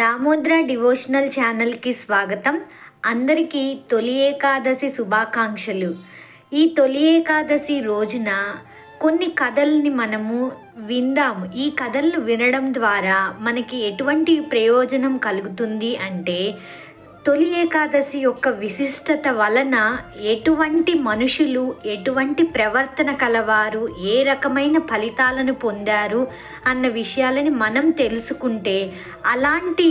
Damodra devotional ఛానల్కి స్వాగతం. అందరికీ తొలి ఏకాదశి శుభాకాంక్షలు. ఈ తొలి ఏకాదశి రోజున కొన్ని కథల్ని మనము విందాము. ఈ కథలను వినడం ద్వారా మనకి ఎటువంటి ప్రయోజనం కలుగుతుంది అంటే తొలి ఏకాదశి యొక్క విశిష్టత వలన ఎటువంటి మనుషులు ఎటువంటి ప్రవర్తన కలవారు ఏ రకమైన ఫలితాలను పొందారు అన్న విషయాలని మనం తెలుసుకుంటే అలాంటి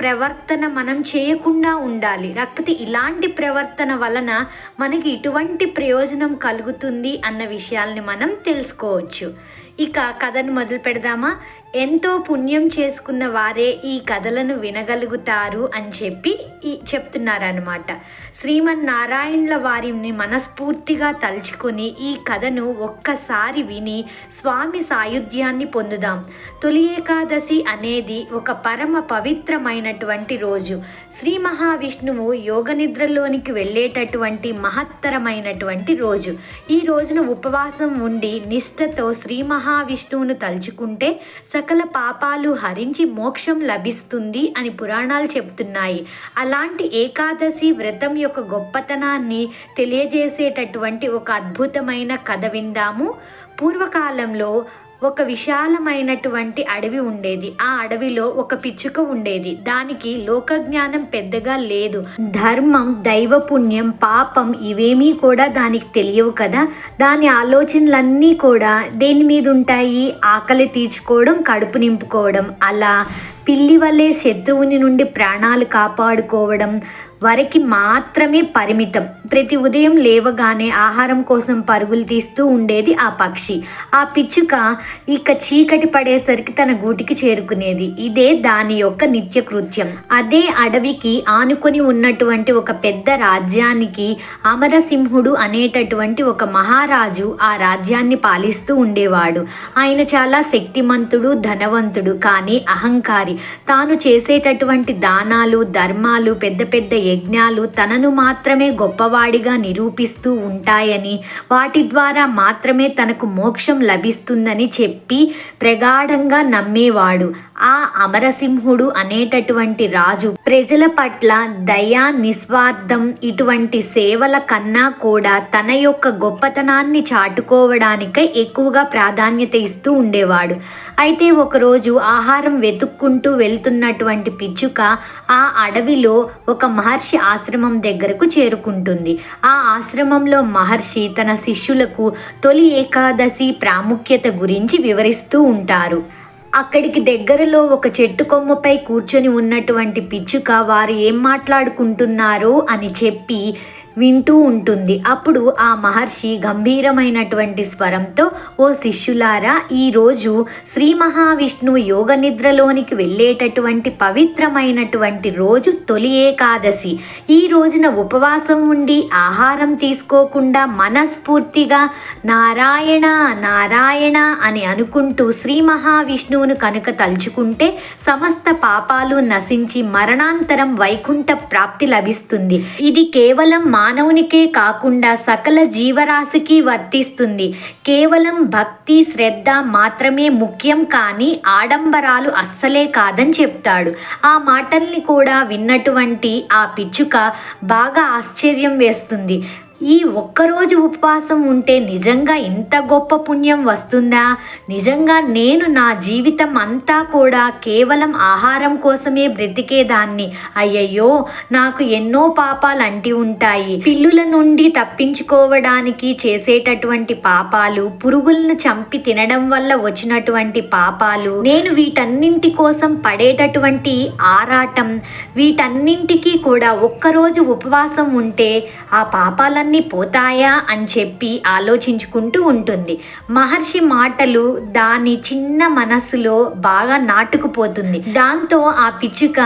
ప్రవర్తన మనం చేయకుండా ఉండాలి. లేకపోతే ఇలాంటి ప్రవర్తన వలన మనకి ఇటువంటి ప్రయోజనం కలుగుతుంది అన్న విషయాల్ని మనం తెలుసుకోవచ్చు. ఇక కథను మొదలు పెడదామా? ఎంతో పుణ్యం చేసుకున్న వారే ఈ కథలను వినగలుగుతారు అని చెప్పి ఈ చెప్తున్నారనమాట శ్రీమన్నారాయణుల వారిని మనస్ఫూర్తిగా తలుచుకొని ఈ కథను ఒక్కసారి విని స్వామి సాయుధ్యాన్ని పొందుదాం. తొలి ఏకాదశి అనేది ఒక పరమ పవిత్రమైనటువంటి రోజు. శ్రీ మహావిష్ణువు యోగ నిద్రలోనికి వెళ్ళేటటువంటి మహత్తరమైనటువంటి రోజు. ఈ రోజున ఉపవాసం ఉండి నిష్ఠతో శ్రీ మహావిష్ణువును తలుచుకుంటే సకల పాపాలు హరించి మోక్షం లభిస్తుంది అని పురాణాలు చెప్తున్నాయి అలాంటి ఏకాదశి వ్రతం యొక్క గొప్పతనాన్ని తెలియజేసేటటువంటి ఒక అద్భుతమైన కథ విందాము. పూర్వకాలంలో ఒక విశాలమైనటువంటి అడవి ఉండేది. ఆ అడవిలో ఒక పిచ్చుక ఉండేది. దానికి లోకజ్ఞానం పెద్దగా లేదు. ధర్మం దైవ పుణ్యం పాపం ఇవేమీ కూడా దానికి తెలియవు కదా. దాని ఆలోచనలన్నీ కూడా దేని మీద ఉంటాయి ఆకలి తీర్చుకోవడం కడుపు నింపుకోవడం. అలా పిల్లి వల్లే శత్రువుని నుండి ప్రాణాలు కాపాడుకోవడం వరకు మాత్రమే పరిమితం. ప్రతి ఉదయం లేవగానే ఆహారం కోసం పరుగులు తీస్తూ ఉండేది ఆ పక్షి. ఆ పిచ్చుక ఇక చీకటి పడేసరికి తన గూటికి చేరుకునేది. ఇదే దాని యొక్క నిత్య కృత్యం. అదే అడవికి ఆనుకొని ఉన్నటువంటి ఒక పెద్ద రాజ్యానికి అమరసింహుడు అనేటటువంటి ఒక మహారాజు ఆ రాజ్యాన్ని పాలిస్తూ ఉండేవాడు. ఆయన చాలా శక్తిమంతుడు ధనవంతుడు కానీ అహంకారి. తాను చేసేటటువంటి దానాలు ధర్మాలు పెద్ద పెద్ద యజ్ఞాలు తనను మాత్రమే గొప్పవాడిగా నిరూపిస్తూ ఉంటాయని వాటి ద్వారా మాత్రమే తనకు మోక్షం లభిస్తుందని చెప్పి ప్రగాఢంగా నమ్మేవాడు. ఆ అమరసింహుడు అనేటటువంటి రాజు ప్రజల పట్ల దయా నిస్వార్థం ఇటువంటి సేవల కన్నా కూడా తన యొక్క గొప్పతనాన్ని చాటుకోవడానికై ఎక్కువగా ప్రాధాన్యత ఇస్తూ ఉండేవాడు. అయితే ఒకరోజు ఆహారం వెతుక్కుంటూ వెళ్తున్నటువంటి పిచ్చుక ఆ అడవిలో ఒక మహర్షి ఆశ్రమం దగ్గరకు చేరుకుంటుంది. ఆ ఆశ్రమంలో మహర్షి తన శిష్యులకు తొలి ఏకాదశి ప్రాముఖ్యత గురించి వివరిస్తూ ఉంటారు. అక్కడికి దగ్గరలో ఒక చెట్టు కొమ్మపై కూర్చొని ఉన్నటువంటి పిచ్చుక వారు ఏం మాట్లాడుకుంటున్నారో అని చెప్పి వింటూ ఉంటుంది. అప్పుడు ఆ మహర్షి గంభీరమైనటువంటి స్వరంతో ఓ శిష్యులారా ఈరోజు శ్రీ మహావిష్ణువు యోగ నిద్రలోనికి వెళ్ళేటటువంటి పవిత్రమైనటువంటి రోజు తొలి ఏకాదశి. ఈ రోజున ఉపవాసం ఉండి ఆహారం తీసుకోకుండా మనస్ఫూర్తిగా నారాయణ నారాయణ అని అనుకుంటూ శ్రీ మహావిష్ణువును కనుక తలుచుకుంటే సమస్త పాపాలు నశించి మరణాంతరం వైకుంఠ ప్రాప్తి లభిస్తుంది. ఇది కేవలం మా మానవునికే కాకుండా సకల జీవరాశికి వర్తిస్తుంది. కేవలం భక్తి శ్రద్ధ మాత్రమే ముఖ్యం కానీ ఆడంబరాలు అస్సలే కాదని చెప్తాడు. ఆ మాటల్ని కూడా విన్నటువంటి ఆ పిచ్చుక బాగా ఆశ్చర్యం వేస్తుంది. ఈ ఒక్కరోజు ఉపవాసం ఉంటే నిజంగా ఇంత గొప్ప పుణ్యం వస్తుందా? నిజంగా నేను నా జీవితం అంతా కూడా కేవలం ఆహారం కోసమే బ్రతికేదాన్ని. అయ్యయ్యో నాకు ఎన్నో పాపాలు అంటి ఉంటాయి. పిల్లుల నుండి తప్పించుకోవడానికి చేసేటటువంటి పాపాలు పురుగులను చంపి తినడం వల్ల వచ్చినటువంటి పాపాలు నేను వీటన్నింటి కోసం పడేటటువంటి ఆరాటం వీటన్నింటికి కూడా ఒక్కరోజు ఉపవాసం ఉంటే ఆ పాపాలన్నీ అన్నీ పోతాయా అని చెప్పి ఆలోచించుకుంటూ ఉంటుంది. మహర్షి మాటలు దాని చిన్న మనస్సులో బాగా నాటుకుపోతుంది. దాంతో ఆ పిచ్చుక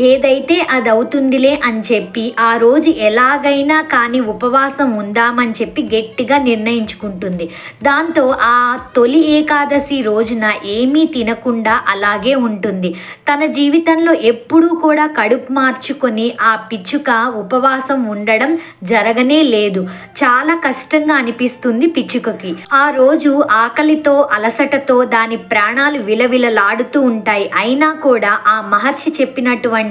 ఏదైతే అది అవుతుందిలే అని చెప్పి ఆ రోజు ఎలాగైనా కానీ ఉపవాసం ఉందామని చెప్పి గట్టిగా నిర్ణయించుకుంటుంది. దాంతో ఆ తొలి ఏకాదశి రోజున ఏమీ తినకుండా అలాగే ఉంటుంది. తన జీవితంలో ఎప్పుడూ కూడా కడుపు మార్చుకొని ఆ పిచ్చుక ఉపవాసం ఉండడం జరగనే లేదు. చాలా కష్టంగా అనిపిస్తుంది పిచ్చుకకి. ఆ రోజు ఆకలితో అలసటతో దాని ప్రాణాలు విలవిలలాడుతూ ఉంటాయి. అయినా కూడా ఆ మహర్షి చెప్పినటువంటి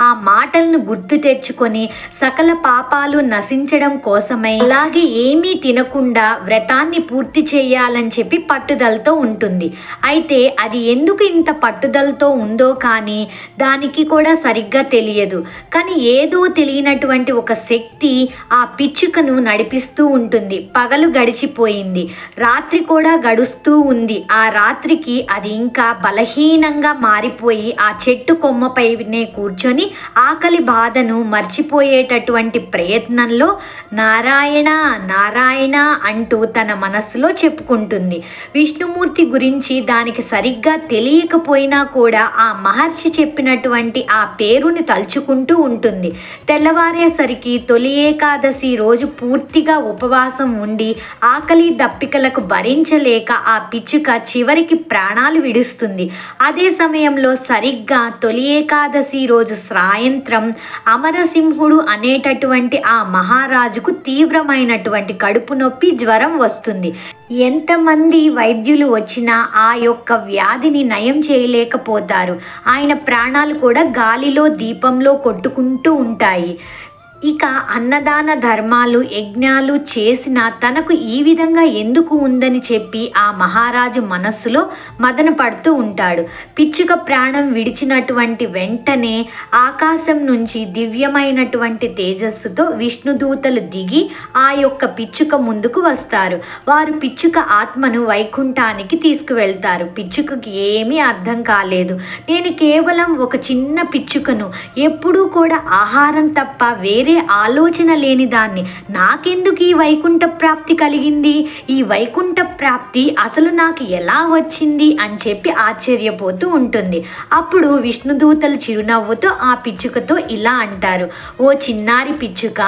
ఆ మాటలను గుర్తు తెచ్చుకొని సకల పాపాలు నశించడం కోసమై అలాగే ఏమీ తినకుండా వ్రతాన్ని పూర్తి చేయాలని చెప్పి పట్టుదలతో ఉంటుంది. అయితే అది ఎందుకు ఇంత పట్టుదలతో ఉందో కానీ దానికి కూడా సరిగ్గా తెలియదు. కానీ ఏదో తెలియనటువంటి ఒక శక్తి ఆ పిచ్చుకను నడిపిస్తూ ఉంటుంది. పగలు గడిచిపోయింది. రాత్రి కూడా గడుస్తూ ఉంది. ఆ రాత్రికి అది ఇంకా బలహీనంగా మారిపోయి ఆ చెట్టు కొమ్మపైనే కూర్చొని ఆకలి బాధను మర్చిపోయేటటువంటి ప్రయత్నంలో నారాయణ నారాయణ అంటూ తన మనస్సులో చెప్పుకుంటుంది. విష్ణుమూర్తి గురించి దానికి సరిగ్గా తెలియకపోయినా కూడా ఆ మహర్షి చెప్పినటువంటి ఆ పేరుని తలుచుకుంటూ ఉంటుంది. తెల్లవారేసరికి తొలి ఏకాదశి రోజు పూర్తిగా ఉపవాసం ఉండి ఆకలి దప్పికలకు భరించలేక ఆ పిచ్చుక చివరికి ప్రాణాలు విడుస్తుంది. అదే సమయంలో సరిగ్గా తొలి ఏకాదశి రోజు సాయంత్రం అమరసింహుడు అనేటటువంటి ఆ మహారాజుకు తీవ్రమైనటువంటి కడుపు నొప్పి జ్వరం వస్తుంది. ఎంతమంది వైద్యులు వచ్చినా ఆ యొక్క వ్యాధిని నయం చేయలేకపోతారు. ఆయన ప్రాణాలు కూడా గాలిలో దీపంలో కొట్టుకుంటూ ఉంటాయి. ఇక అన్నదాన ధర్మాలు యజ్ఞాలు చేసిన తనకు ఈ విధంగా ఎందుకు ఉందని చెప్పి ఆ మహారాజు మనస్సులో మదన పడుతూ ఉంటాడు. పిచ్చుక ప్రాణం విడిచినటువంటి వెంటనే ఆకాశం నుంచి దివ్యమైనటువంటి తేజస్సుతో విష్ణుదూతలు దిగి ఆ యొక్క పిచ్చుక ముందుకు వస్తారు. వారు పిచ్చుక ఆత్మను వైకుంఠానికి తీసుకువెళ్తారు. పిచ్చుకకి ఏమీ అర్థం కాలేదు. నేను కేవలం ఒక చిన్న పిచ్చుకను ఎప్పుడూ కూడా ఆహారం తప్ప వేరే వేరే ఆలోచన లేని దాన్ని. నాకెందుకు ఈ వైకుంఠ ప్రాప్తి కలిగింది? ఈ వైకుంఠ ప్రాప్తి అసలు నాకు ఎలా వచ్చింది? అని చెప్పి ఆశ్చర్యపోతూ ఉంటుంది. అప్పుడు విష్ణుదూతలు చిరునవ్వుతో ఆ పిచ్చుకతో ఇలా అంటారు. ఓ చిన్నారి పిచ్చుక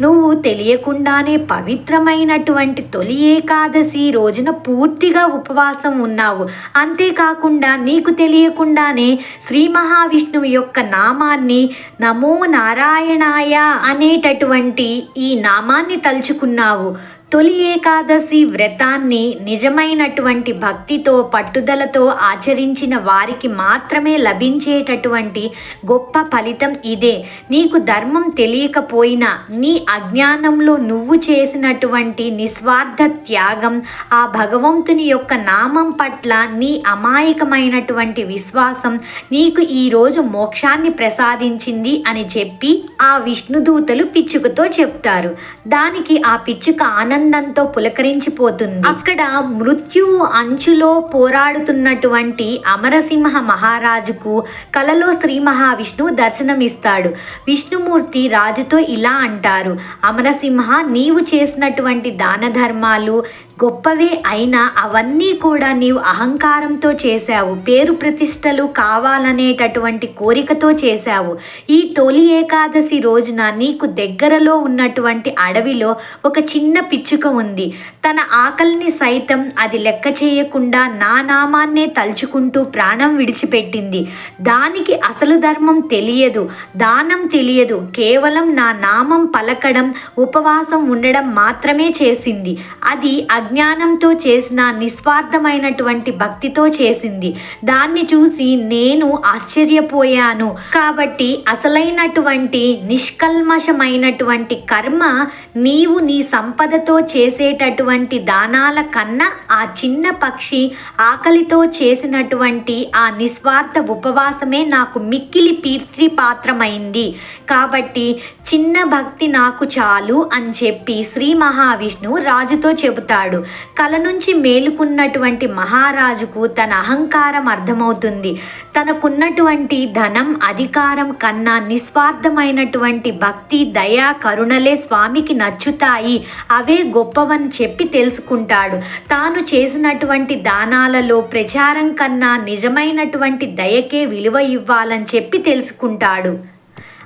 నువ్వు తెలియకుండానే పవిత్రమైనటువంటి తొలి ఏకాదశి రోజున పూర్తిగా ఉపవాసం ఉన్నావు. అంతేకాకుండా నీకు తెలియకుండానే శ్రీ మహావిష్ణువు యొక్క నామాన్ని నమో నారాయణాయ అనేటటువంటి ఈ నామాన్ని తలుచుకున్నావు. తొలి ఏకాదశి వ్రతాన్ని నిజమైనటువంటి భక్తితో పట్టుదలతో ఆచరించిన వారికి మాత్రమే లభించేటటువంటి గొప్ప ఫలితం ఇదే. నీకు ధర్మం తెలియకపోయినా నీ అజ్ఞానంలో నువ్వు చేసినటువంటి నిస్వార్థ త్యాగం ఆ భగవంతుని యొక్క నామం పట్ల నీ అమాయకమైనటువంటి విశ్వాసం నీకు ఈరోజు మోక్షాన్ని ప్రసాదించింది అని చెప్పి ఆ విష్ణుదూతలు పిచ్చుకతో చెప్తారు. దానికి ఆ పిచ్చుక ఆనంద ఆనందంతో పులకరించిపోతుంది. అక్కడ మృత్యువు అంచులో పోరాడుతున్నటువంటి అమరసింహ మహారాజుకు కలలో శ్రీ మహావిష్ణువు దర్శనమిస్తాడు. విష్ణుమూర్తి రాజుతో ఇలా అంటారు. అమరసింహ నీవు చేసినటువంటి దాన ధర్మాలు గొప్పవే అయినా అవన్నీ కూడా నీవు అహంకారంతో చేశావు. పేరు ప్రతిష్టలు కావాలనేటటువంటి కోరికతో చేశావు. ఈ తొలి ఏకాదశి రోజున నీకు దగ్గరలో ఉన్నటువంటి అడవిలో ఒక చిన్న పిచ్చుక ఉంది. తన ఆకలిని సైతం అది లెక్క చేయకుండా నా నామాన్నే తలుచుకుంటూ ప్రాణం విడిచిపెట్టింది. దానికి అసలు ధర్మం తెలియదు దానం తెలియదు. కేవలం నా నామం పలకడం ఉపవాసం ఉండడం మాత్రమే చేసింది. అది అజ్ఞానంతో చేసిన నిస్వార్థమైనటువంటి భక్తితో చేసింది. దాన్ని చూసి నేను ఆశ్చర్యపోయాను. కాబట్టి అసలైనటువంటి నిష్కల్మషమైనటువంటి కర్మ నీవు నీ సంపదతో చేసేటటువంటి దానాల కన్నా ఆ చిన్న పక్షి ఆకలితో చేసినటువంటి ఆ నిస్వార్థ ఉపవాసమే నాకు మిక్కిలి పీర్తి పాత్రమైంది. కాబట్టి చిన్న భక్తి నాకు చాలు అని చెప్పి శ్రీ మహావిష్ణువు రాజుతో చెబుతాడు. కల నుంచి మేలుకున్నటువంటి మహారాజుకు తన అహంకారం అర్థమవుతుంది. తనకున్నటువంటి ధనం అధికారం కన్నా నిస్వార్థమైనటువంటి భక్తి దయ కరుణలే స్వామికి నచ్చుతాయి. అవే గొప్పవని చెప్పి తెలుసుకుంటాడు. తాను చేసినటువంటి దానాలలో ప్రచారం కన్నా నిజమైనటువంటి దయకే విలువ ఇవ్వాలని చెప్పి తెలుసుకుంటాడు.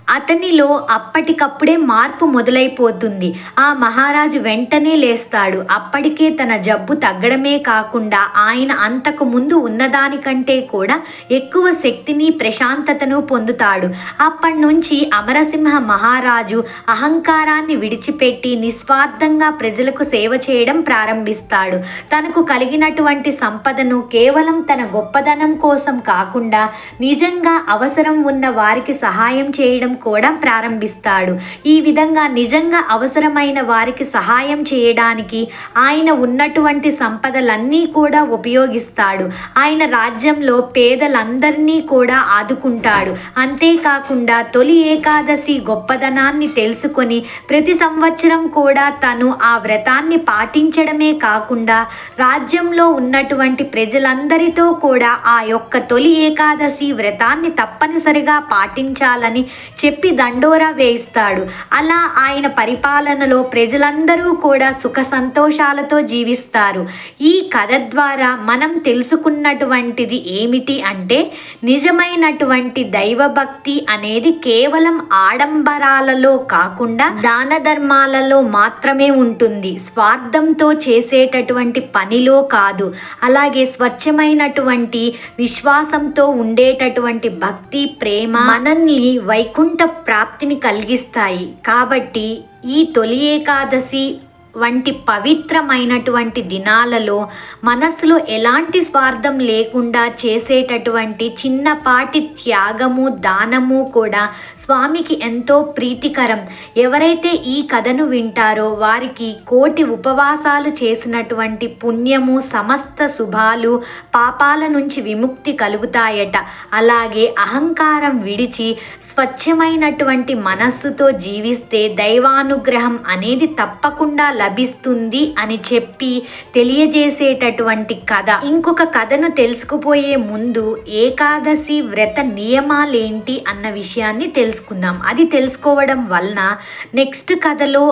అతనిలో అప్పటికప్పుడే మార్పు మొదలైపోతుంది. ఆ మహారాజు వెంటనే లేస్తాడు. అప్పటికే తన జబ్బు తగ్గడమే కాకుండా ఆయన అంతకు ముందు ఉన్నదానికంటే కూడా ఎక్కువ శక్తిని ప్రశాంతతను పొందుతాడు. అప్పటి నుంచి అమరసింహ మహారాజు అహంకారాన్ని విడిచిపెట్టి నిస్వార్థంగా ప్రజలకు సేవ చేయడం ప్రారంభిస్తాడు. తనకు కలిగినటువంటి సంపదను కేవలం తన గొప్పదనం కోసం కాకుండా నిజంగా అవసరం ఉన్న వారికి సహాయం చేయడం కూడా ప్రారంభిస్తాడు. ఈ విధంగా నిజంగా అవసరమైన వారికి సహాయం చేయడానికి ఆయన ఉన్నటువంటి సంపదలన్నీ కూడా ఉపయోగిస్తాడు. ఆయన రాజ్యంలో పేదలందరినీ కూడా ఆదుకుంటాడు. అంతేకాకుండా తొలి ఏకాదశి గొప్పదనాన్ని తెలుసుకొని ప్రతి సంవత్సరం కూడా తను ఆ వ్రతాన్ని పాటించడమే కాకుండా రాజ్యంలో ఉన్నటువంటి ప్రజలందరితో కూడా ఆ యొక్క తొలి ఏకాదశి వ్రతాన్ని తప్పనిసరిగా పాటించాలని చెప్పి దండోరా వేయిస్తాడు. అలా ఆయన పరిపాలనలో ప్రజలందరూ కూడా సుఖ సంతోషాలతో జీవిస్తారు. ఈ కథ ద్వారా మనం తెలుసుకున్నటువంటిది ఏమిటి అంటే నిజమైనటువంటి దైవభక్తి అనేది కేవలం ఆడంబరాలలో కాకుండా దాన ధర్మాలలో మాత్రమే ఉంటుంది. స్వార్థంతో చేసేటటువంటి పనిలో కాదు. అలాగే స్వచ్ఛమైనటువంటి విశ్వాసంతో ఉండేటటువంటి భక్తి ప్రేమ మనల్ని వైకుంఠ ప్రాప్తిని కలిగిస్తాయి. కాబట్టి ఈ తొలి ఏకాదశి వంటి పవిత్రమైనటువంటి దినాలలో మనసులో ఎలాంటి స్వార్థం లేకుండా చేసేటటువంటి చిన్నపాటి త్యాగము దానము కూడా స్వామికి ఎంతో ప్రీతికరం. ఎవరైతే ఈ కథను వింటారో వారికి కోటి ఉపవాసాలు చేసినటువంటి పుణ్యము సమస్త శుభాలు పాపాల నుంచి విముక్తి కలుగుతాయట. అలాగే అహంకారం విడిచి స్వచ్ఛమైనటువంటి మనస్సుతో జీవిస్తే దైవానుగ్రహం అనేది తప్పకుండా లభిస్తుంది అని చెప్పి తెలియజేసేటటువంటి కథ. ఇంకొక కథను తెలుసుకుపోయే ముందు ఏకాదశి వ్రత నియమాలేంటి అన్న విషయాన్ని తెలుసుకుందాం. అది తెలుసుకోవడం వలన నెక్స్ట్ కథలో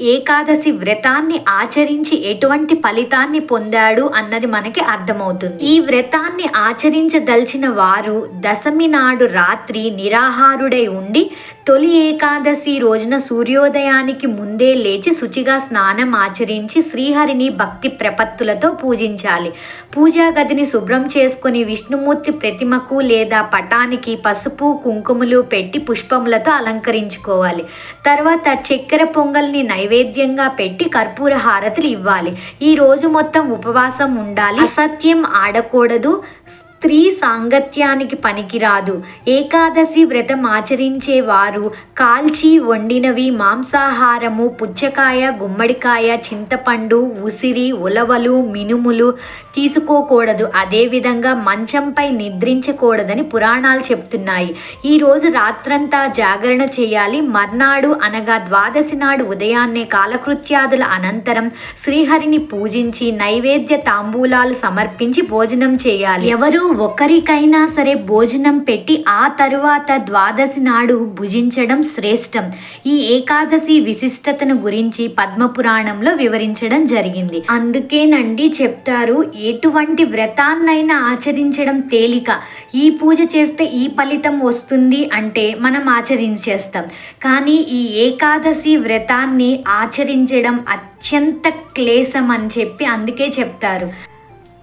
ఏకాదశి వ్రతాన్ని ఆచరించి ఎటువంటి ఫలితాన్ని పొందాడు అన్నది మనకి అర్థమవుతుంది. ఈ వ్రతాన్ని ఆచరించదలిచిన వారు దశమి నాడు రాత్రి నిరాహారుడై ఉండి తొలి ఏకాదశి రోజున సూర్యోదయానికి ముందే లేచి శుచిగా స్నానం ఆచరించి శ్రీహరిని భక్తి ప్రపత్తులతో పూజించాలి. పూజా గదిని శుభ్రం చేసుకుని విష్ణుమూర్తి ప్రతిమకు లేదా పటానికి పసుపు కుంకుమలు పెట్టి పుష్పములతో అలంకరించుకోవాలి. తర్వాత చక్కెర పొంగల్ని నైవేద్యంగా పెట్టి కర్పూర హారతులు ఇవ్వాలి. ఈ రోజు మొత్తం ఉపవాసం ఉండాలి. అసత్యం ఆడకూడదు. స్త్రీ సాంగత్యానికి పనికిరాదు. ఏకాదశి వ్రతం ఆచరించేవారు. కాల్చి వండినవి మాంసాహారము పుచ్చకాయ గుమ్మడికాయ చింతపండు ఉసిరి ఉలవలు మినుములు తీసుకోకూడదు. అదేవిధంగా మంచంపై నిద్రించకూడదని పురాణాలు చెప్తున్నాయి. ఈరోజు రాత్రంతా జాగరణ చేయాలి. మర్నాడు అనగా ద్వాదశి నాడు ఉదయాన్నే కాలకృత్యాదుల అనంతరం శ్రీహరిని పూజించి నైవేద్య తాంబూలాలు సమర్పించి భోజనం చేయాలి. ఎవరు ఒకరికైనా సరే భోజనం పెట్టి ఆ తరువాత ద్వాదశి నాడు భుజించడం శ్రేష్టం. ఈ ఏకాదశి విశిష్టతను గురించి పద్మపురాణంలో వివరించడం జరిగింది. అందుకేనండి చెప్తారు ఎటువంటి వ్రతాన్నైనా ఆచరించడం తేలిక. ఈ పూజ చేస్తే ఈ ఫలితం వస్తుంది అంటే మనం ఆచరించేస్తాం. కానీ ఈ ఏకాదశి వ్రతాన్ని ఆచరించడం అత్యంత క్లేశం అని చెప్పి అందుకే చెప్తారు.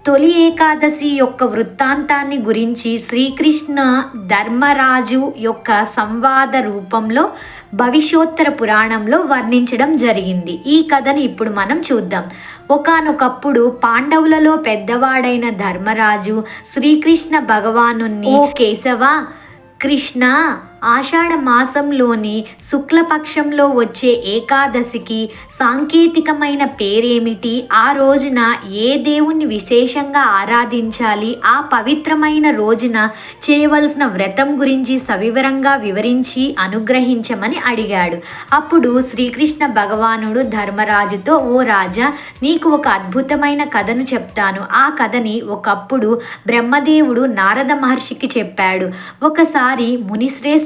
తొలి ఏకాదశి యొక్క వృత్తాంతాన్ని గురించి శ్రీకృష్ణ ధర్మరాజు యొక్క సంవాద రూపంలో భవిష్యోత్తర పురాణంలో వర్ణించడం జరిగింది. ఈ కథను ఇప్పుడు మనం చూద్దాం. ఒకనొకప్పుడు పాండవులలో పెద్దవాడైన ధర్మరాజు శ్రీకృష్ణ భగవాను ఓ కేశవ కృష్ణ ఆషాఢ మాసంలోని శుక్లపక్షంలో వచ్చే ఏకాదశికి సాంకేతికమైన పేరేమిటి? ఆ రోజున ఏ దేవుణ్ణి విశేషంగా ఆరాధించాలి? ఆ పవిత్రమైన రోజున చేయవలసిన వ్రతం గురించి సవివరంగా వివరించి అనుగ్రహించమని అడిగాడు. అప్పుడు శ్రీకృష్ణ భగవానుడు ధర్మరాజుతో ఓ రాజా నీకు ఒక అద్భుతమైన కథను చెప్తాను. ఆ కథని ఒకప్పుడు బ్రహ్మదేవుడు నారద మహర్షికి చెప్పాడు. ఒకసారి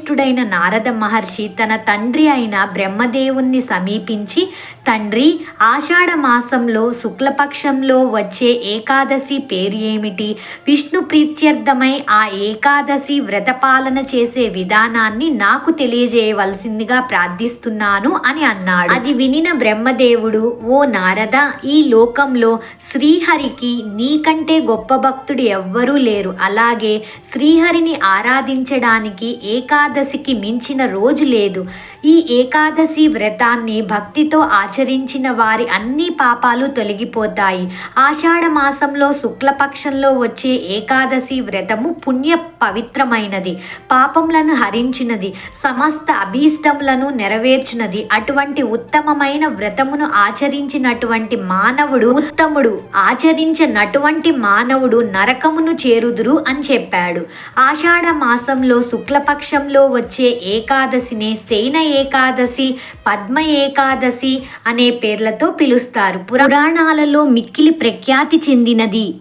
మునిశ్రేష్ఠుడైన నారద మహర్షి తన తండ్రి అయిన బ్రహ్మదేవుణ్ణి సమీపించి తండ్రి ఆషాఢ మాసంలో శుక్లపక్షంలో వచ్చే ఏకాదశి పేరు ఏమిటి? విష్ణు ప్రీత్యర్థమై ఆ ఏకాదశి వ్రతపాలన చేసే విధానాన్ని నాకు తెలియజేయవలసిందిగా ప్రార్థిస్తున్నాను అని అన్నాడు. అది వినిన బ్రహ్మదేవుడు ఓ నారద ఈ లోకంలో శ్రీహరికి నీకంటే గొప్ప భక్తుడు ఎవ్వరూ లేరు. అలాగే శ్రీహరిని ఆరాధించడానికి ఏకాదశికి మించిన రోజు లేదు. ఈ ఏకాదశి వ్రతాన్ని భక్తితో ఆచరించిన వారి అన్ని పాపాలు తొలగిపోతాయి. ఆషాఢ మాసంలో శుక్లపక్షంలో వచ్చే ఏకాదశి వ్రతము పుణ్య పవిత్రమైనది. పాపములను హరించినది. సమస్త అభీష్టములను నెరవేర్చినది. అటువంటి ఉత్తమమైన వ్రతమును ఆచరించినటువంటి మానవుడు ఉత్తముడు. ఆచరించినటువంటి మానవుడు నరకమును చేరుదురు అని చెప్పాడు. ఆషాఢ మాసంలో శుక్లపక్షంలో వచ్చే ఏకాదశినే సేన ఏకాదశి పద్మ ఏకాదశి అనే పేర్లతో పిలుస్తారు. పురాణాలలో మిక్కిలి ప్రఖ్యాతి చెందినది.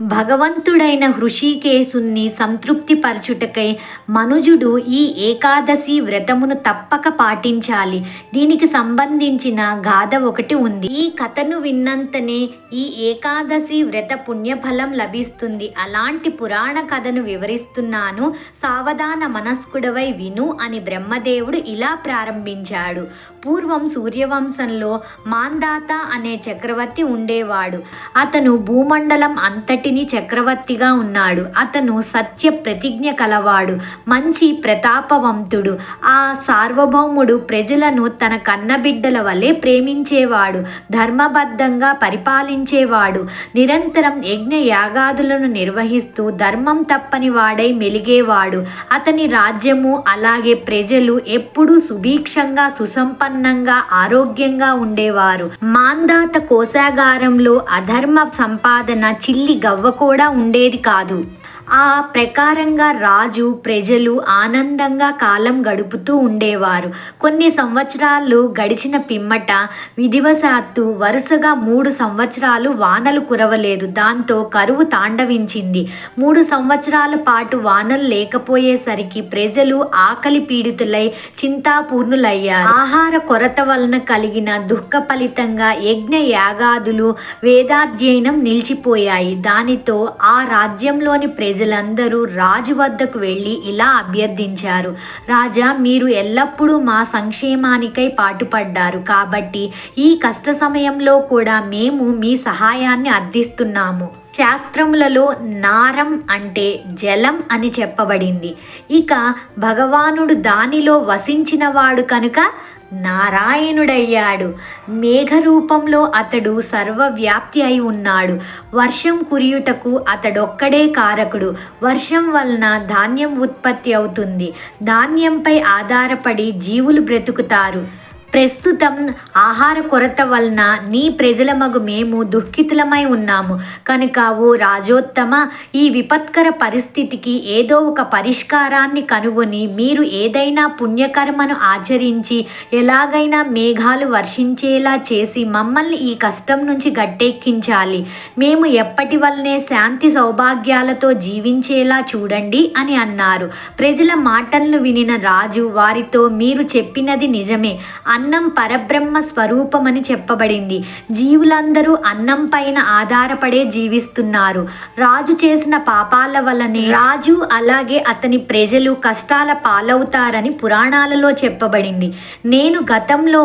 భగవంతుడైన హృషికేశుణ్ణి సంతృప్తిపరచుటకై మనుజుడు ఈ ఏకాదశి వ్రతమును తప్పక పాటించాలి. దీనికి సంబంధించిన గాథ ఒకటి ఉంది. ఈ కథను విన్నంతనే ఈ ఏకాదశి వ్రత పుణ్యఫలం లభిస్తుంది. అలాంటి పురాణ కథను వివరిస్తున్నాను. సావధాన మనస్కుడవై విను అని బ్రహ్మదేవుడు ఇలా ప్రారంభించాడు. పూర్వం సూర్యవంశంలో మాందాత అనే చక్రవర్తి ఉండేవాడు. అతను భూమండలం అంతటి అంతటిని చక్రవర్తిగా ఉన్నాడు. అతను సత్య ప్రతిజ్ఞ కలవాడు మంచి ప్రతాపవంతుడు. ఆ సార్వభౌముడు ప్రజలను తన కన్నబిడ్డల వలె ప్రేమించేవాడు ధర్మబద్ధంగా పరిపాలించేవాడు. నిరంతరం యజ్ఞ యాగాదులను నిర్వహిస్తూ ధర్మం తప్పని వాడై మెలిగేవాడు. అతని రాజ్యము అలాగే ప్రజలు ఎప్పుడూ సుభీక్షంగా సుసంపన్నంగా ఆరోగ్యంగా ఉండేవారు. మాందాత కోశాగారంలో అధర్మ సంపాదన చిల్లి దవ్వ కూడా ఉండేది కాదు. ఆ ప్రకారంగా రాజు ప్రజలు ఆనందంగా కాలం గడుపుతూ ఉండేవారు. కొన్ని సంవత్సరాలు గడిచిన పిమ్మట విధివశాత్తు వరుసగా మూడు సంవత్సరాలు వానలు కురవలేదు. దాంతో కరువు తాండవించింది. మూడు సంవత్సరాల పాటు వానలు లేకపోయేసరికి ప్రజలు ఆకలి పీడితులై చింతాపూర్ణులయ్యారు. ఆహార కొరత వలన కలిగిన దుఃఖ ఫలితంగా యజ్ఞ యాగాదులు వేదాధ్యయనం నిలిచిపోయాయి. దానితో ఆ రాజ్యంలోని ప్రజలందరూ రాజు వద్దకు వెళ్ళి ఇలా అభ్యర్థించారు. రాజా మీరు ఎల్లప్పుడూ మా సంక్షేమానికై పాటుపడ్డారు. కాబట్టి ఈ కష్ట సమయంలో కూడా మేము మీ సహాయాన్ని అర్థిస్తున్నాము. శాస్త్రములలో నారం అంటే జలం అని చెప్పబడింది. ఇక భగవానుడు దానిలో వసించినవాడు కనుక నారాయణుడయ్యాడు. మేఘరూపంలో అతడు సర్వవ్యాప్తి అయి ఉన్నాడు. వర్షం కురియుటకు అతడొక్కడే కారకుడు. వర్షం వలన ధాన్యం ఉత్పత్తి అవుతుంది. ధాన్యంపై ఆధారపడి జీవులు బ్రతుకుతారు. ప్రస్తుతం ఆహార కొరత వలన నీ ప్రజల మగు మేము దుఃఖితులమై ఉన్నాము. కనుక ఓ రాజోత్తమ ఈ విపత్కర పరిస్థితికి ఏదో ఒక పరిష్కారాన్ని కనుగొని మీరు ఏదైనా పుణ్యకర్మను ఆచరించి ఎలాగైనా మేఘాలు వర్షించేలా చేసి మమ్మల్ని ఈ కష్టం నుంచి గట్టెక్కించాలి. మేము ఎప్పటి వల్లనే శాంతి సౌభాగ్యాలతో జీవించేలా చూడండి అని అన్నారు. ప్రజల మాటలను వినిన రాజు వారితో మీరు చెప్పినది నిజమే. అన్నం పరబ్రహ్మ స్వరూపమని చెప్పబడింది. జీవులందరూ అన్నం పైన ఆధారపడే జీవిస్తున్నారు. రాజు చేసిన పాపాల వల్లనే రాజు అలాగే అతని ప్రజలు కష్టాల పాలవుతారని పురాణాలలో చెప్పబడింది. నేను గతంలో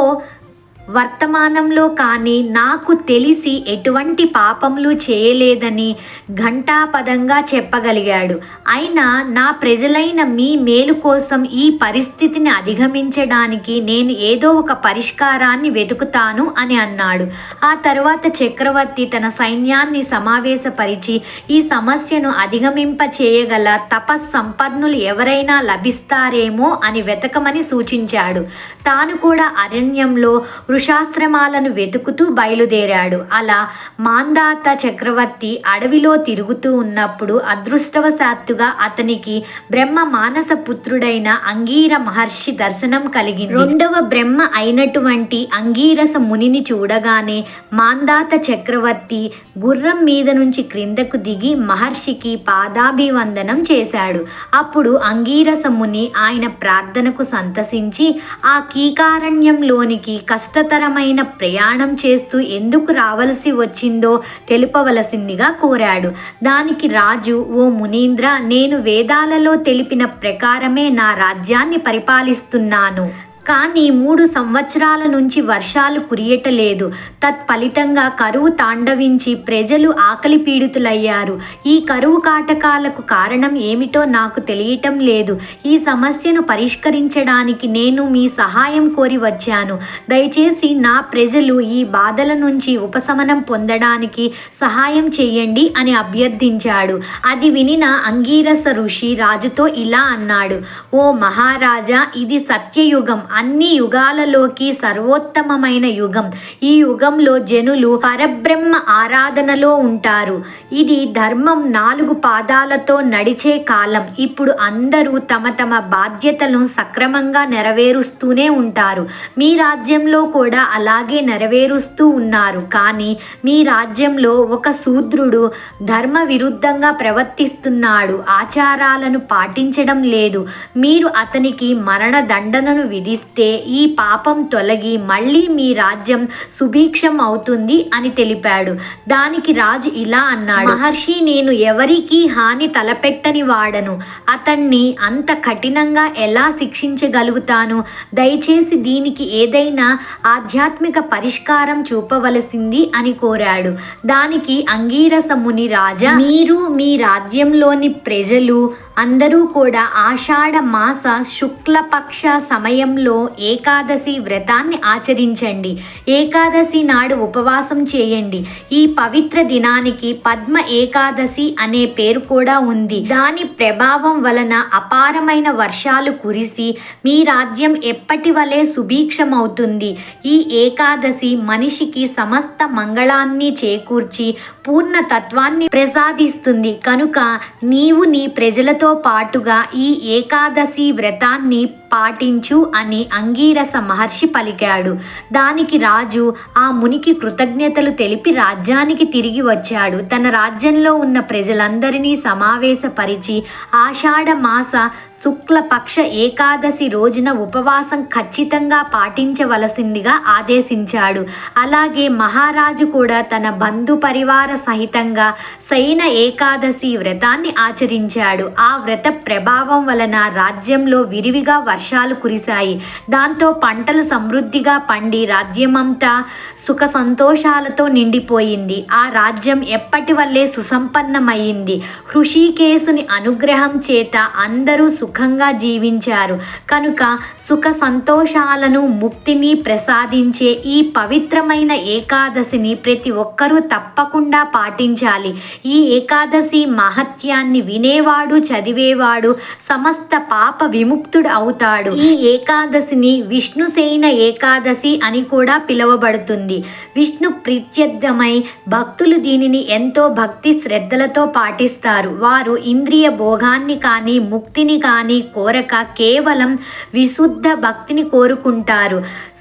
వర్తమానంలో కానీ నాకు తెలిసి ఎటువంటి పాపములు చేయలేదని ఘంటాపదంగా చెప్పగలిగాడు. అయినా నా ప్రజలైన మీ మేలు కోసం ఈ పరిస్థితిని అధిగమించడానికి నేను ఏదో ఒక పరిష్కారాన్ని వెతుకుతాను అని అన్నాడు. ఆ తర్వాత చక్రవర్తి తన సైన్యాన్ని సమావేశపరిచి ఈ సమస్యను అధిగమింప చేయగల తపస్సంపన్నులు ఎవరైనా లభిస్తారేమో అని వెతకమని సూచించాడు. తాను కూడా అరణ్యంలో వృషాశ్రమాలను వెతుకుతూ బయలుదేరాడు. అలా మాందాత చక్రవర్తి అడవిలో తిరుగుతూ ఉన్నప్పుడు అదృష్టవశాత్తుగా అతనికి బ్రహ్మ మానస పుత్రుడైన అంగీర మహర్షి దర్శనం కలిగింది. రెండవ బ్రహ్మ అయినటువంటి అంగీరస మునిని చూడగానే మాందాత చక్రవర్తి గుర్రం మీద నుంచి క్రిందకు దిగి మహర్షికి పాదాభివందనం చేశాడు. అప్పుడు అంగీరస ముని ఆయన ప్రార్థనకు సంతసించి ఆ కీకారణ్యంలోనికి కష్ట కష్టతరమైన ప్రయాణం చేస్తూ ఎందుకు రావలసి వచ్చిందో తెలుపవలసిందిగా కోరాడు. దానికి రాజు ఓ మునీంద్ర నేను వేదాలలో తెలిపిన ప్రకారమే నా రాజ్యాన్ని పరిపాలిస్తున్నాను. కానీ మూడు సంవత్సరాల నుంచి వర్షాలు కురియటలేదు. తత్ఫలితంగా కరువు తాండవించి ప్రజలు ఆకలి పీడితులయ్యారు. ఈ కరువు కాటకాలకు కారణం ఏమిటో నాకు తెలియటం లేదు. ఈ సమస్యను పరిష్కరించడానికి నేను మీ సహాయం కోరి వచ్చాను. దయచేసి నా ప్రజలు ఈ బాధల నుంచి ఉపశమనం పొందడానికి సహాయం చేయండి అని అభ్యర్థించాడు. అది వినిన అంగీరస ఋషి రాజుతో ఇలా అన్నాడు. ఓ మహారాజా ఇది సత్యయుగం. అన్ని యుగాలలోకి సర్వోత్తమమైన యుగం. ఈ యుగంలో జనులు పరబ్రహ్మ ఆరాధనలో ఉంటారు. ఇది ధర్మం నాలుగు పాదాలతో నడిచే కాలం. ఇప్పుడు అందరూ తమ తమ బాధ్యతలను సక్రమంగా నెరవేరుస్తూనే ఉంటారు. మీ రాజ్యంలో కూడా అలాగే నెరవేరుస్తూ ఉన్నారు. కానీ మీ రాజ్యంలో ఒక శూద్రుడు ధర్మ విరుద్ధంగా ప్రవర్తిస్తున్నాడు. ఆచారాలను పాటించడం లేదు. మీరు అతనికి మరణ దండనను విధిస్తే ఈ పాపం తొలగి మళ్ళీ మీ రాజ్యం సుభిక్షం అవుతుంది అని తెలిపాడు. దానికి రాజు ఇలా అన్నాడు మహర్షి నేను ఎవరికీ హాని తలపెట్టని వాడను. అతన్ని అంత కఠినంగా ఎలా శిక్షించగలుగుతాను? దయచేసి దీనికి ఏదైనా ఆధ్యాత్మిక పరిష్కారం చూపవలసింది అని కోరాడు. దానికి అంగీరస ముని రాజా మీరు మీ రాజ్యంలోని ప్రజలు అందరూ కూడా ఆషాఢ మాస శుక్లపక్ష సమయంలో ఏకాదశి వ్రతాన్ని ఆచరించండి. ఏకాదశి నాడు ఉపవాసం చేయండి. ఈ పవిత్ర దినానికి పద్మ ఏకాదశి అనే పేరు కూడా ఉంది. దాని ప్రభావం వలన అపారమైన వర్షాలు కురిసి మీ రాజ్యం ఎప్పటి వలె సుభిక్షమవుతుంది. ఈ ఏకాదశి మనిషికి సమస్త మంగళాన్ని చేకూర్చి పూర్ణ తత్వాన్ని ప్రసాదిస్తుంది. కనుక నీవు నీ ప్రజలతో పాటుగా ఈ ఏకాదశి వ్రతాన్ని పాటించు అని అంగీరస మహర్షి పలికాడు. దానికి రాజు ఆ మునికి కృతజ్ఞతలు తెలిపి రాజ్యానికి తిరిగి వచ్చాడు. తన రాజ్యంలో ఉన్న ప్రజలందరినీ సమావేశపరిచి ఆషాఢ మాస శుక్లపక్ష ఏకాదశి రోజున ఉపవాసం ఖచ్చితంగా పాటించవలసిందిగా ఆదేశించాడు. అలాగే మహారాజు కూడా తన బంధు పరివార సహితంగా శయన ఏకాదశి వ్రతాన్ని ఆచరించాడు. ఆ వ్రత ప్రభావం వలన రాజ్యంలో విరివిగా వర్షాలు కురిశాయి. దాంతో పంటలు సమృద్ధిగా పండి రాజ్యమంతా సుఖ సంతోషాలతో నిండిపోయింది. ఆ రాజ్యం ఎప్పటి వల్లే సుసంపన్నమైంది. హృషికేశుని అనుగ్రహం చేత అందరూ సుఖంగా జీవించారు. కనుక సుఖ సంతోషాలను ముక్తిని ప్రసాదించే ఈ పవిత్రమైన ఏకాదశిని ప్రతి ఒక్కరూ తప్పకుండా పాటించాలి. ఈ ఏకాదశి మహత్యాన్ని వినేవాడు చదివేవాడు సమస్త పాప విముక్తుడు అవుతాడు. ఈ ఏకాదశిని విష్ణుసేన ఏకాదశి అని కూడా పిలువబడుతుంది. విష్ణు ప్రీత్యర్థమై భక్తులు దీనిని ఎంతో భక్తి శ్రద్ధలతో పాటిస్తారు. వారు ఇంద్రియ భోగాన్ని కానీ ముక్తిని కానీ కోరక కేవలం విశుద్ధ భక్తిని కోరుకుంటారు.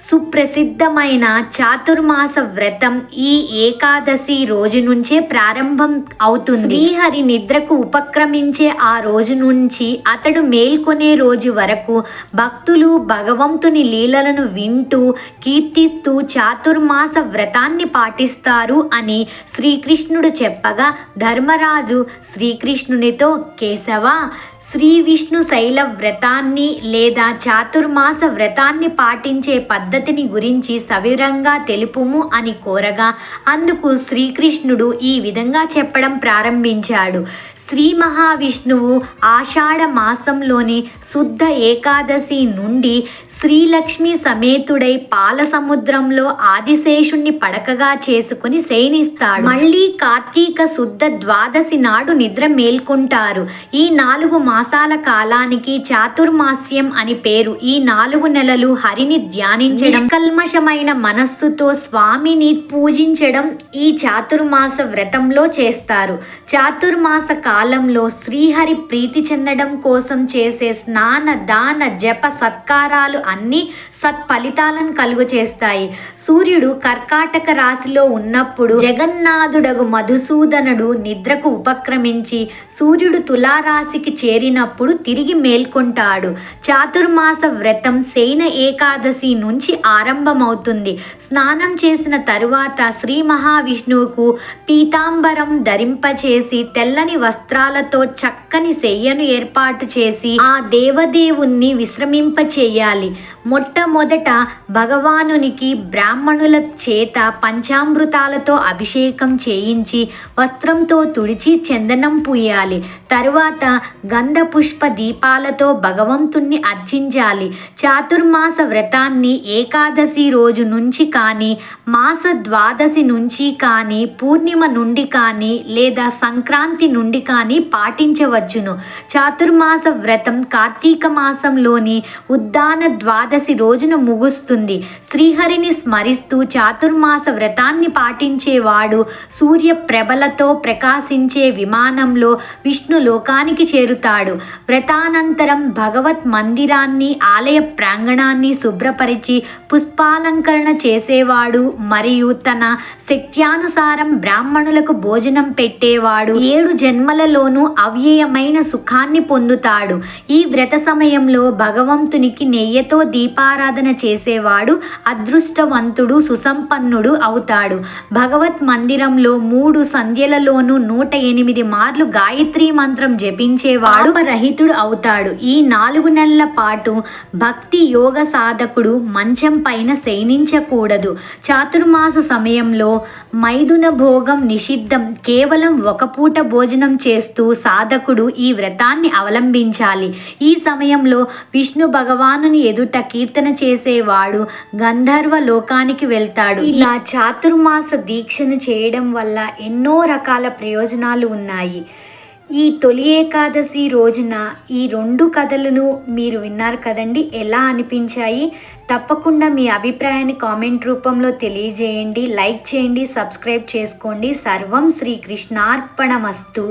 సుప్రసిద్ధమైన చాతుర్మాస వ్రతం ఈ ఏకాదశి రోజు నుంచే ప్రారంభం అవుతుంది. శ్రీహరి నిద్రకు ఉపక్రమించే ఆ రోజు నుంచి అతడు మేల్కొనే రోజు వరకు భక్తులు భగవంతుని లీలలను వింటూ కీర్తిస్తూ చాతుర్మాస వ్రతాన్ని పాటిస్తారు అని శ్రీకృష్ణుడు చెప్పగా ధర్మరాజు శ్రీకృష్ణునితో కేశవ శ్రీ విష్ణు శైల వ్రతాన్ని లేదా చాతుర్మాస వ్రతాన్ని పాటించే పద్ధతిని గురించి సవివరంగా తెలుపుము అని కోరగా అందుకు శ్రీకృష్ణుడు ఈ విధంగా చెప్పడం ప్రారంభించాడు. శ్రీ మహావిష్ణువు ఆషాఢ మాసంలోని శుద్ధ ఏకాదశి నుండి శ్రీలక్ష్మి సమేతుడై పాల సముద్రంలో ఆదిశేషుణ్ణి పడకగా చేసుకుని శయనిస్తాడు. మళ్ళీ కార్తీక శుద్ధ ద్వాదశి నాడు నిద్ర మేల్కొంటారు. ఈ నాలుగు మాసాల కాలానికి చాతుర్మాస్యం అని పేరు. ఈ నాలుగు నెలలు హరిని ధ్యానించడం. కల్మషమైన మనస్సుతో స్వామిని పూజించడం ఈ చాతుర్మాస వ్రతంలో చేస్తారు. చాతుర్మాస కాలంలో శ్రీహరి ప్రీతి చెందడం కోసం చేసే స్నాన దాన జప సత్కారాలు అన్నీ సత్ఫలితాలను కలుగు చేస్తాయి. సూర్యుడు కర్కాటక రాశిలో ఉన్నప్పుడు జగన్నాథుడగు మధుసూదనుడు నిద్రకు ఉపక్రమించి సూర్యుడు తులారాశికి చేరినప్పుడు తిరిగి మేల్కొంటాడు. చాతుర్మాస వ్రతం శయన ఏకాదశి నుంచి ఆరంభమవుతుంది. స్నానం చేసిన తరువాత శ్రీ మహావిష్ణువుకు పీతాంబరం ధరింపచేసి తెల్లని వస్త్రాలతో చక్కని శయ్యను ఏర్పాటు చేసి ఆ దేవదేవుణ్ణి విశ్రమింపచేయాలి. మొట్టమొదట భగవానునికి బ్రాహ్మణుల చేత పంచామృతాలతో అభిషేకం చేయించి వస్త్రంతో తుడిచి చందనం పూయాలి. తరువాత గంధ పుష్ప దీపాలతో భగవంతుణ్ణి అర్చించాలి. చాతుర్మాస వ్రతాన్ని ఏకాదశి రోజు నుంచి కానీ మాస ద్వాదశి నుంచి కానీ పూర్ణిమ నుండి కానీ లేదా సంక్రాంతి నుండి కానీ పాటించవచ్చును. చాతుర్మాస వ్రతం కార్తీక మాసంలోని ఉద్దాన ద్వాదశి రోజున ముగుస్తుంది. శ్రీహరిని స్మరిస్తూ చాతుర్మాస వ్రతాన్ని పాటించేవాడు సూర్య ప్రభలతో ప్రకాశించే విమానంలో విష్ణు లోకానికి చేరుతాడు. వ్రతానంతరం భగవత్ మందిరాన్ని ఆలయ ప్రాంగణాన్ని శుభ్రపరిచి పుష్పాలంకరణ చేసేవాడు మరియు తన శక్త్యానుసారం బ్రాహ్మణులకు భోజనం పెట్టేవాడు. ఏడు జన్మలలోనూ అవ్యయమైన సుఖాన్ని పొందుతాడు. ఈ వ్రత సమయంలో భగవంతునికి నెయ్యతో దీపారాధన చేసేవాడు అదృష్టవంతుడు సుసంపన్నుడు అవుతాడు. భగవత్ మందిరంలో మూడు సంధ్యలలోనూ నూట ఎనిమిది మార్లు గాయత్రి మంత్రం జపించేవాడు రహితుడు అవుతాడు. ఈ నాలుగు నెలల పాటు భక్తి యోగ సాధకుడు మంచం పైన శయనించకూడదు. చాతుర్మాస సమయంలో మైదున భోగం నిషిద్ధం. కేవలం ఒక పూట భోజనం చేస్తూ సాధకుడు ఈ వ్రతాన్ని అవలంబించాలి. ఈ సమయంలో విష్ణు భగవానుని ఎదుట కీర్తన చేసేవాడు గంధర్వ లోకానికి వెళ్తాడు. ఇలా చాతుర్మాస దీక్షను చేయడం వల్ల ఎన్నో రకాల ప్రయోజనాలు ఉన్నాయి. ఈ తొలి ఏకాదశి రోజున ఈ రెండు కథలను మీరు విన్నారు కదండి ఎలా అనిపించాయి? తప్పకుండా మీ అభిప్రాయాన్ని కామెంట్ రూపంలో తెలియజేయండి. లైక్ చేయండి సబ్స్క్రైబ్ చేసుకోండి. సర్వం శ్రీకృష్ణార్పణమస్తు